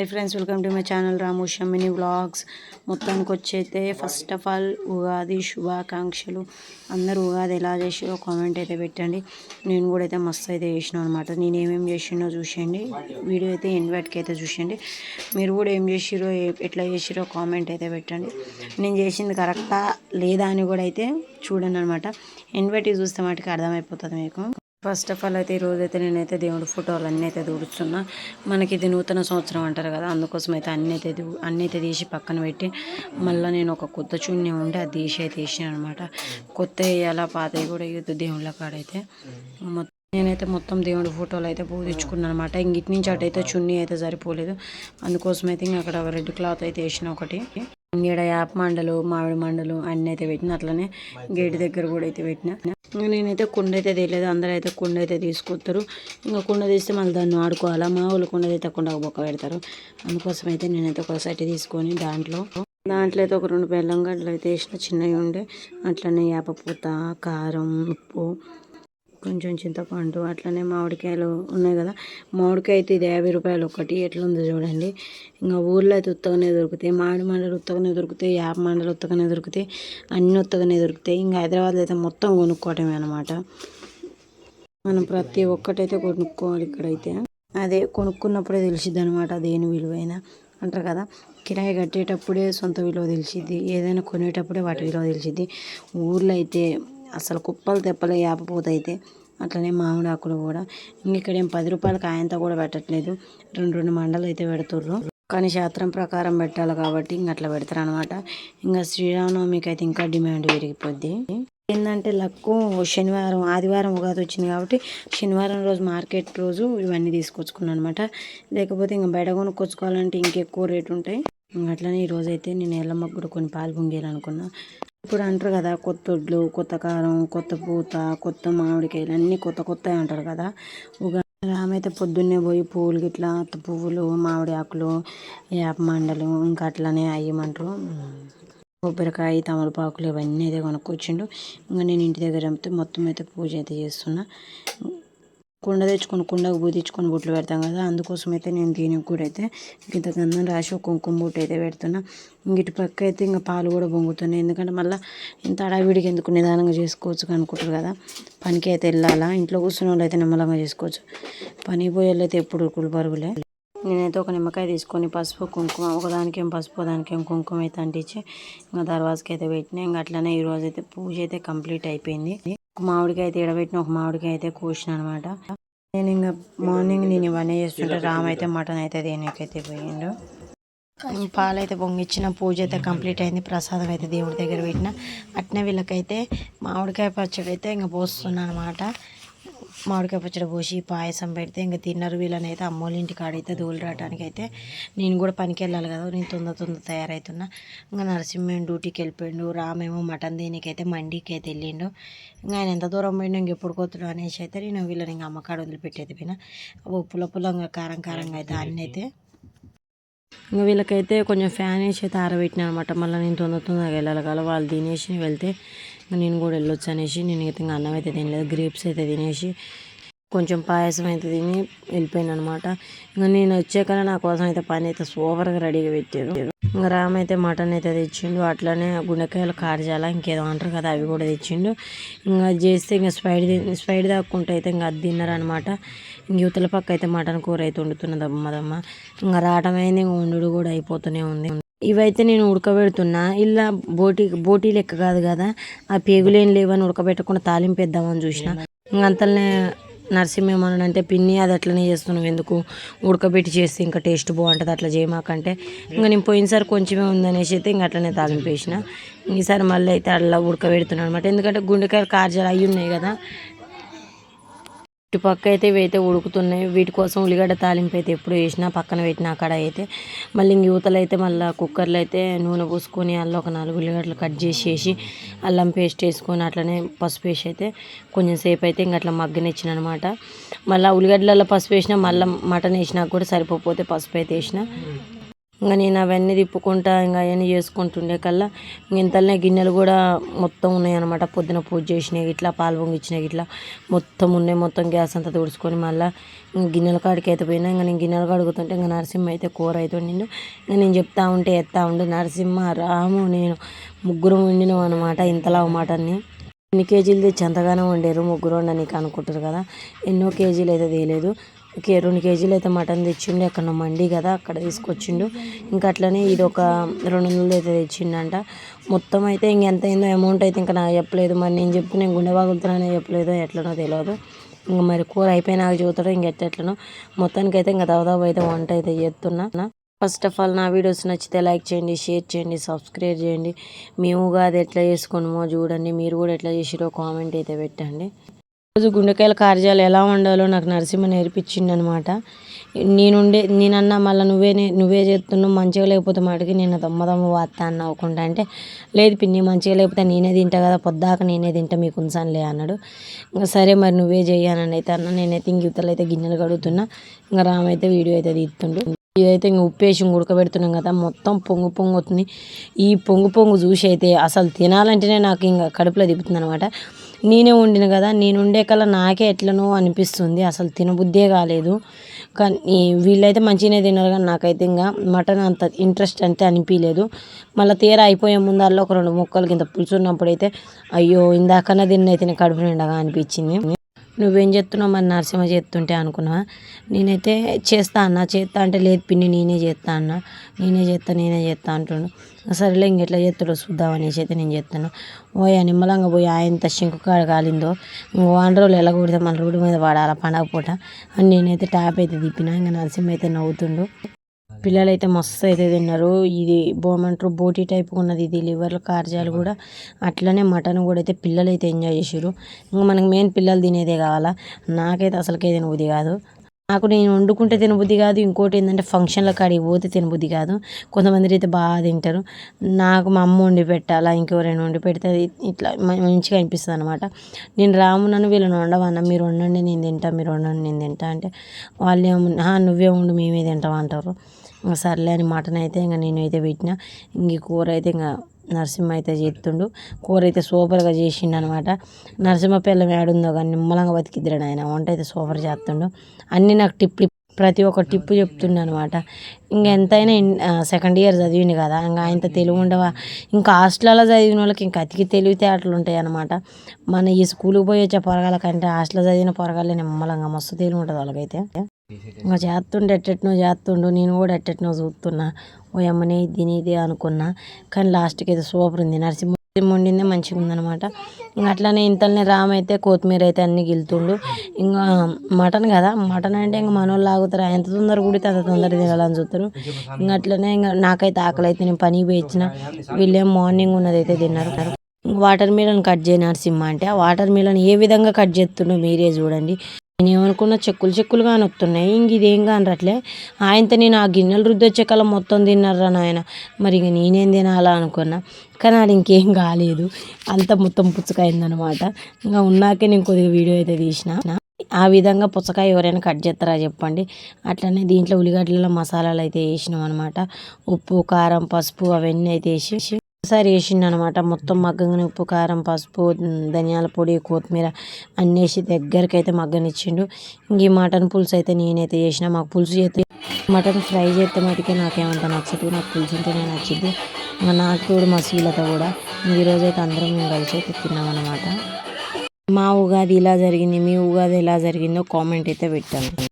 Hi friends welcome to my channel Ramu mini vlogs మొత్తానికి వచ్చైతే first of all Ugadi శుభాకాంక్షలు. అందరూ ఉగాది ఎలా చేసారో కామెంట్ అయితే పెట్టండి. నేను కూడా అయితే మస్తు అయితే చేసినాను అనమాట నేను ఏమేమి చేసినో చూసేయండి. వీడియో అయితే ఇన్వైట్కి అయితే చూసేయండి. మీరు కూడా ఏం చేసిరో ఎట్లా చేసిరో కామెంట్ అయితే పెట్టండి. నేను చేసింది కరెక్టా లేదా అని కూడా అయితే చూడండి అనమాట ఇన్వైట్ చూస్తే మటుకు అర్థమైపోతుంది మీకు. ఫస్ట్ ఆఫ్ ఆల్ అయితే ఈరోజు అయితే నేనైతే దేవుడి ఫోటోలు అన్నీ అయితే దూడుస్తున్నా మనకి ఇది నూతన సంవత్సరం అంటారు కదా అందుకోసం అయితే అన్నీ అయితే దూ- అన్నీ అయితే తీసి పక్కన పెట్టి మళ్ళీ నేను ఒక కొత్త చున్నీ ఉంటే అది తీసి అయితే వేసాను అనమాట కొత్త వేయాలా పాతవి కూడా వేయద్దు దేవుళ్ళ కాడైతే మొత్తం నేనైతే మొత్తం దేవుడి ఫోటోలు అయితే పూజించుకున్నాను అనమాట ఇంక ఇటు నుంచి అటు అయితే చున్నీ అయితే సరిపోలేదు. అందుకోసం అయితే ఇంక అక్కడ రెడ్ క్లాత్ అయితే వేసిన ఒకటి. ఈడ యాప్ మండలు మామిడి మండలు అన్నీ అయితే పెట్టిన. అట్లనే గేట్ దగ్గర కూడా అయితే పెట్టిన. ఇంకా నేనైతే కుండ అయితే తెలియదు అందరూ అయితే కుండ అయితే తీసుకొస్తారు. ఇంకా కుండ తీస్తే మళ్ళీ దాన్ని ఆడుకోవాలా? మా వాళ్ళు కుండ అయితే కుండ బొక్క పెడతారు. అందుకోసం అయితే నేనైతే ఒక సెట్ తీసుకొని దాంట్లో దాంట్లో అయితే ఒక రెండు బెల్లం గడ్డలు అయితే వేసిన చిన్నవి ఉండే. అట్లనే వేపపూత కారం ఉప్పు కొంచెం చింతపండు అట్లనే మామిడికాయలు ఉన్నాయి కదా. మామిడికాయ అయితే ఇది యాభై రూపాయలు ఒకటి. ఎట్లుందో చూడండి. ఇంకా ఊర్లో అయితే ఉత్తగానే దొరుకుతాయి. మామిడి మండలు ఉత్తగానే దొరుకుతాయి. యాప మండలు ఉత్తగానే దొరుకుతాయి. అన్నీ ఉత్తగానే దొరుకుతాయి. ఇంకా హైదరాబాద్లో అయితే మొత్తం కొనుక్కోవటమే అనమాట మనం ప్రతి ఒక్కటైతే కొనుక్కోవాలి ఇక్కడైతే. అదే కొనుక్కున్నప్పుడే తెలిసిద్ది అనమాట దేని విలువైన. అంటారు కదా కిరాయి కట్టేటప్పుడే సొంత విలువ తెలిసిద్ది. ఏదైనా కొనేటప్పుడే వాటి విలువ తెలిసిద్ది. ఊర్లో అయితే అసలు కుప్పలు తెప్పలు యాపపోతే అయితే అట్లనే మామిడి ఆకులు కూడా. ఇంక ఇక్కడ ఏం పది రూపాయలకి ఆయంత కూడా పెట్టట్లేదు. రెండు రెండు మండలు అయితే పెడుతుర్రు. కానీ శాస్త్రం ప్రకారం పెట్టాలి కాబట్టి ఇంక అట్లా పెడతారు అనమాట ఇంకా శ్రీరామనవమికి అయితే ఇంకా డిమాండ్ పెరిగిపోద్ది. ఏంటంటే లక్కు శనివారం ఆదివారం ఉగాది వచ్చింది కాబట్టి శనివారం రోజు మార్కెట్ రోజు ఇవన్నీ తీసుకొచ్చుకున్నాను అనమాట లేకపోతే ఇంకా బయట కొనుక్కొచ్చుకోవాలంటే ఇంకెక్కువ రేటు ఉంటాయి. అట్లనే ఈ అయితే నేను ఎల్లమ్మకు కూడా కొన్ని పాలు పొంగేయాలనుకున్నా. ఇప్పుడు అంటారు కదా కొత్త వడ్లు కొత్త కారం కొత్త పూత కొత్త మామిడికాయలు అన్నీ కొత్త కొత్త అంటారు కదా. ఉగా ఆమె పొద్దున్నే పోయి పువ్వులు గిట్లా పువ్వులు మామిడి ఆకులు వేప మండలు ఇంకా అట్లనే అయ్యమంటారు. కొబ్బరికాయ తమలపాకులు ఇవన్నీ అయితే కొనుక్కొచ్చిండు. ఇంకా నేను ఇంటి దగ్గర అమ్మితే మొత్తం అయితే పూజ అయితే చేస్తున్నా. కుండ తెచ్చుకొని కుండకు పూజించుకొని బొట్లు పెడతాం కదా అందుకోసం అయితే నేను దీనికి కూడా అయితే ఇంత గంధం రాసి ఒక కుంకుమ బొట్టు అయితే పెడుతున్నా. ఇంకటి ఇటు పక్క అయితే ఇంకా పాలు కూడా పొంగుతున్నాయి. ఎందుకంటే మళ్ళీ ఇంత అడావిడికి ఎందుకు నిదానంగా చేసుకోవచ్చు అనుకుంటారు కదా పనికి అయితే వెళ్ళాలా? ఇంట్లో కూర్చున్న వాళ్ళు అయితే నిమ్మలంగా చేసుకోవచ్చు. పని పోయేళ్ళు అయితే ఎప్పుడు ఉరుకులు పరుగులే నేనైతే ఒక నిమ్మకాయ తీసుకొని పసుపు కుంకుమ ఒకదానికేం పసుపు దానికేం కుంకుమ అయితే అంటించి ఇంకా దర్వాజకి అయితే పెట్టినా. ఇంకా అట్లనే ఈ అయితే పూజ అయితే కంప్లీట్ అయిపోయింది. ఒక మామిడికాయ అయితే ఎడబెట్టిన ఒక మామిడికాయ అయితే కోసిన అనమాట నేను ఇంకా మార్నింగ్ నేను ఇవన్నీ చేస్తుంటే రామ్ అయితే మటన్ అయితే దేనికైతే పోయిండు. పాలైతే పొంగిచ్చిన పూజ అయితే కంప్లీట్ అయింది. ప్రసాదం అయితే దేవుడి దగ్గర పెట్టిన. అట్నే వీళ్ళకైతే మామిడికాయ పచ్చడి అయితే ఇంకా పోస్తున్నా అనమాట మామిడికాయ పచ్చడి పోసి పాయసం పెడితే ఇంకా తిన్నారు వీళ్ళనైతే అమ్మోళ్ళ ఇంటి కాడైతే రావడానికి అయితే నేను కూడా పనికి వెళ్ళాలి కదా నేను తొందర తొందర తయారవుతున్నా ఇంకా నరసింహం డ్యూటీకి వెళ్ళిపోయిండు రామేమో మటన్ దేనికైతే మండికి అయితే వెళ్ళిండు. ఇంకా ఆయన ఎంత దూరం పోయిండు ఇంకెప్పుడు కోతుడు అనేసి అయితే నేను వీళ్ళని ఇంకా అమ్మకాడ వదిలిపెట్టేది పోయినా ఉప్పుల పుల్లంగా కారం కారంగా అయితే అన్నీ అయితే ఇంకా వీళ్ళకైతే కొంచెం ఫ్యాన్ వేసి అయితే ఆరబెట్టిన అనమాట. మళ్ళీ నేను తొందర తొందరగా వెళ్ళాలి కదా వాళ్ళు తినేసి వెళ్తే నేను కూడా వెళ్ళొచ్చు అనేసి నేను అయితే ఇంకా అన్నం అయితే తినలేదు గ్రేప్స్ అయితే తినేసి కొంచెం పాయసం అయితే తిని వెళ్ళిపోయాను అనమాట ఇంకా నేను వచ్చాక నా కోసం అయితే పని అయితే సూపర్గా రెడీగా పెట్టారు. ఇంకా రామ్ అయితే మటన్ అయితే తెచ్చిండు అట్లనే గుండెకాయలు కారజాల ఇంకేదో అంటారు కదా అవి కూడా తెచ్చిండు. ఇంకా చేస్తే ఇంకా స్పైడ్ స్పైడ్ దాక్కుంటే అయితే ఇంకా అది తిన్నారనమాట ఇంక యువతల పక్క అయితే మటన్ కూర అయితే వండుతున్నదమ్మదమ్మ ఇంకా అయింది ఇంకా వండుడు కూడా అయిపోతూనే ఉంది. ఇవైతే నేను ఉడకబెడుతున్నా. ఇలా బోటి బోటీ లెక్క కాదు కదా. ఆ పేగులేం లేవని ఉడకబెట్టకుండా తాలింపు వేద్దామని చూసిన. ఇంక అంతలోనే అంటే పిన్ని అది అట్లనే చేస్తున్నావు ఎందుకు ఉడకబెట్టి చేస్తే ఇంకా టేస్ట్ బాగుంటుంది అట్లా చేయమాకంటే. ఇంకా నేను పోయినసారి కొంచెమే ఉందనేసి అయితే ఇంకా అట్లనే తాలింపేసిన. ఈసారి మళ్ళీ అయితే అట్లా ఉడకబెడుతున్నాను అనమాట ఎందుకంటే గుండెకాయలు కార్జాలు అవి ఉన్నాయి కదా. ఇటుపక్క అయితే ఇవైతే ఉడుకుతున్నాయి. వీటి కోసం ఉల్లిగడ్డ తాలింపు అయితే ఎప్పుడు వేసినా పక్కన పెట్టిన అక్కడ అయితే. మళ్ళీ ఇంక యువతలు అయితే మళ్ళీ కుక్కర్లో అయితే నూనె పోసుకొని అందులో ఒక నాలుగు ఉల్లిగడ్డలు కట్ చేసేసి అల్లం పేస్ట్ వేసుకొని అట్లనే పసుపు వేసి అయితే కొంచెం సేపు అయితే ఇంక అట్లా మగ్గనిచ్చిన అనమాట మళ్ళీ ఉల్లిగడ్డలలో పసుపు వేసినా మళ్ళీ మటన్ వేసినా కూడా సరిపోతే పసుపు అయితే వేసిన. ఇంకా నేను అవన్నీ తిప్పుకుంటా ఇంకా అవన్నీ చేసుకుంటుండే కల్లా ఇంతలోనే గిన్నెలు కూడా మొత్తం ఉన్నాయి అనమాట పొద్దున పూజ చేసినాయి ఇట్లా పాలు పొంగిచ్చినాయి ఇట్లా మొత్తం ఉన్నాయి. మొత్తం గ్యాస్ అంతా తుడుచుకొని మళ్ళీ గిన్నెల కాడికి అయితే పోయినా ఇంకా నేను గిన్నెలు కడుగుతుంటే ఇంకా నరసింహ అయితే కూర అయితే ఉండిండు ఇంకా నేను చెప్తా ఉంటే ఎత్తా ఉండు నరసింహ రాము నేను ముగ్గురు వండినాం అనమాట ఇంతలా మాటని ఎన్ని కేజీలు తెచ్చి ఎంతగానో వండారు ముగ్గురు వండనీకి అనుకుంటారు కదా. ఎన్నో కేజీలు అయితే తేలేదు. రెండు కేజీలు అయితే మటన్ తెచ్చిండు ఎక్కడ మండి కదా అక్కడ తీసుకొచ్చిండు. ఇంకా అట్లనే ఇది ఒక రెండు వందలు అయితే తెచ్చిండంట. మొత్తం అయితే ఇంకెంత అయిందో అమౌంట్ అయితే ఇంకా నాకు చెప్పలేదు. మరి నేను చెప్పి నేను గుండె బాగులుతున్నానో చెప్పలేదో ఎట్లనో తెలియదు ఇంకా మరి కూర అయిపోయినాక చూస్తాడో ఇంకెట్లనో మొత్తానికి అయితే ఇంకా దాదాపు అయితే వంట అయితే చేస్తున్నా. ఫస్ట్ ఆఫ్ ఆల్ నా వీడియోస్ నచ్చితే లైక్ చేయండి షేర్ చేయండి సబ్స్క్రైబ్ చేయండి. మేము అది ఎట్లా చేసుకున్నామో చూడండి. మీరు కూడా ఎట్లా చేసిరో కామెంట్ అయితే పెట్టండి. రోజు గుండెకాయల కార్యాలు ఎలా వండాలో నాకు నరసింహ నేర్పించిండు అనమాట నేనుండే నేనన్నా మళ్ళీ నువ్వే నువ్వే చేస్తున్నావు మంచిగా లేకపోతే మాటకి నేను దమ్మ దమ్మ వాత్తా అన్న అవ్వకుండా అంటే లేదు పిన్ని మంచిగా లేకపోతే నేనే తింటా కదా పొద్దాక నేనే తింటా మీకు ఉంచానులే అన్నాడు. ఇంకా సరే మరి నువ్వే చెయ్యానని అయితే అన్న నేనైతే ఇంక ఇతరులు అయితే గిన్నెలు కడుగుతున్నా ఇంకా రామైతే వీడియో అయితే తీస్తుండు. ఇదైతే ఇంక ఉప్పేసి ఉడకబెడుతున్నాం కదా మొత్తం పొంగు పొంగు అవుతుంది ఈ పొంగు పొంగు చూసి అయితే అసలు తినాలంటేనే నాకు ఇంకా కడుపులో దిపుతుంది అనమాట నేనే వండిన కదా నేను ఉండే కల్లా నాకే ఎట్లనో అనిపిస్తుంది. అసలు తినబుద్దే కాలేదు. కానీ వీళ్ళైతే మంచిగానే తిన్నారు కానీ నాకైతే ఇంకా మటన్ అంత ఇంట్రెస్ట్ అంటే అనిపించలేదు మళ్ళీ తీర అయిపోయే ముందల్లో ఒక రెండు ముక్కలు కింద పులుసు ఉన్నప్పుడు అయితే అయ్యో ఇందాకన్నా తిన్నైతే కడుపు నిండగా అనిపించింది. నువ్వేం చేస్తున్నావు? మరి నరసింహ చేస్తుంటే అనుకున్నా నేనైతే చేస్తా అన్న. చేస్తా అంటే లేదు పిన్ని నేనే చేస్తా అన్న. నేనే చేస్తా నేనే చేస్తా అంటుండు. సరేలే ఇంకెట్లా చేస్తాడో చూద్దాం అనేసి అయితే నేను చెప్తాను పోయా నిమ్మలంగా పోయి ఆయన శంకు కాడ కాలిందో. వాన్ రోజులు ఎలా కొడితే మన రోడ్డు మీద పడాలి పండగ పూట అని నేనైతే ట్యాప్ అయితే తిప్పిన. ఇంకా నరసింహ అయితే నవ్వుతుండు. పిల్లలు అయితే మస్తు అయితే తిన్నారు. ఇది బోమంటారు బోటీ టైప్ ఉన్నది ఇది లివర్ కార్జాలు కూడా. అట్లనే మటన్ కూడా అయితే పిల్లలు అయితే ఎంజాయ్ చేసారు ఇంకా మనకి మెయిన్ పిల్లలు తినేదే కావాలా? నాకైతే అసలుకే తినబుద్ధి కాదు. నాకు నేను వండుకుంటే తినబుద్ధి కాదు. ఇంకోటి ఏంటంటే ఫంక్షన్ల కాడికి పోతే తినబుద్ధి కాదు. కొంతమంది అయితే బాగా తింటారు. నాకు మా అమ్మ వండి పెట్టాలా? ఇంకెవరైనా వండి పెడితే ఇట్లా మంచిగా అనిపిస్తుంది అనమాట నేను రామునను వీళ్ళని వండవన్నా మీరు వండండి నేను తింటా మీరు వండండి నేను తింటా అంటే వాళ్ళు ఏమన్నా నువ్వే ఉండు మేమే తింటాం అంటారు. సర్లే అని మటన్ అయితే ఇంకా నేనైతే పెట్టిన. ఇంక కూర అయితే ఇంకా నరసింహ అయితే చేస్తుండు కూర అయితే సూపర్గా చేసిండు అనమాట నరసింహ పిల్లం ఏడుందో కానీ నిమ్మలంగా బతికిద్దరాడు ఆయన వంట అయితే సూపర్ చేస్తుండు అన్నీ నాకు టిప్ ప్రతి ఒక్క టిప్పు చెప్తుండే అనమాట ఇంకా ఎంతైనా సెకండ్ ఇయర్ చదివింది కదా ఇంకా ఆయనతో తెలుగు ఉండవా? ఇంకా హాస్టల్లో చదివిన వాళ్ళకి ఇంకా అతికి తెలివితే ఉంటాయి అనమాట మన ఈ స్కూల్కి పోయి వచ్చే పొరగాల కంటే హాస్టల్లో చదివిన పొరగాలే నిమ్మలంగా మస్తు తెలివి ఉంటుంది వాళ్ళకైతే. ఇంకా చేస్తుండే ఎట్టెట్నో చేస్తుండు నేను కూడా ఎట్టెట్నో చూస్తున్నా. ఓ అమ్మని దీని ఇది అనుకున్నా. కానీ లాస్ట్కి అయితే సూపర్ ఉంది. నరసింహ వండిందే మంచిగా ఉందనమాట ఇంకా అట్లానే ఇంతలోనే రామ్ అయితే కొత్తిమీర అయితే అన్ని గిల్తుండు. ఇంకా మటన్ కదా మటన్ అంటే ఇంకా మనోళ్ళు లాగుతారు? ఎంత తొందర కుడితే అంత తొందర తినాలని చూస్తారు ఇంకా అట్లనే ఇంకా నాకైతే ఆకలి అయితే నేను పనికి పోయి ఇచ్చిన. వీళ్ళేం మార్నింగ్ ఉన్నది అయితే తిన్నారు వాటర్ మిలన్ కట్ చేయ నరసింహ అంటే ఆ వాటర్ మిలన్ ఏ విధంగా కట్ చేస్తుండో మీరే చూడండి. నేను చెక్కులు చెక్కులుగా వస్తున్నాయి ఇంక ఇదేం కానరట్లే. ఆయనతో నేను ఆ గిన్నెలు రుద్దొచ్చే కల మొత్తం తిన్నారా నాయన. మరి ఇక నేనేం తినాలా అనుకున్నా. కానీ అది ఇంకేం కాలేదు. అంత మొత్తం పుచ్చకాయిందనమాట. ఇంకా ఉన్నాకే నేను కొద్దిగా వీడియో అయితే తీసిన. ఆ విధంగా పుచ్చకాయ ఎవరైనా కట్ చేస్తారా చెప్పండి. అట్లనే దీంట్లో ఉల్లిగడ్డల మసాలాలు అయితే వేసినాం అనమాట ఉప్పు కారం పసుపు అవన్నీ అయితే వేసి ఒకసారి వేసిండు అనమాట మొత్తం మగ్గంగానే ఉప్పు కారం పసుపు ధనియాల పొడి కొత్తిమీర అన్నీ వేసి దగ్గరికి అయితే మగ్గనిచ్చిండు. ఇంక ఈ మటన్ పులుసు అయితే నేనైతే చేసిన. మాకు పులుసు చేస్తే మటన్ ఫ్రై చేస్తే మటుకే నాకేమంత నచ్చదు. నాకు పులుసు ఉంటేనే నచ్చింది. మా నాకు తోడు మా శీలత కూడా. ఈరోజు అయితే అందరం మేము కలిసి అయితే తిన్నాం అనమాట మా ఉగాది ఇలా జరిగింది మీ ఉగాది ఎలా జరిగిందో కామెంట్ అయితే పెట్టాను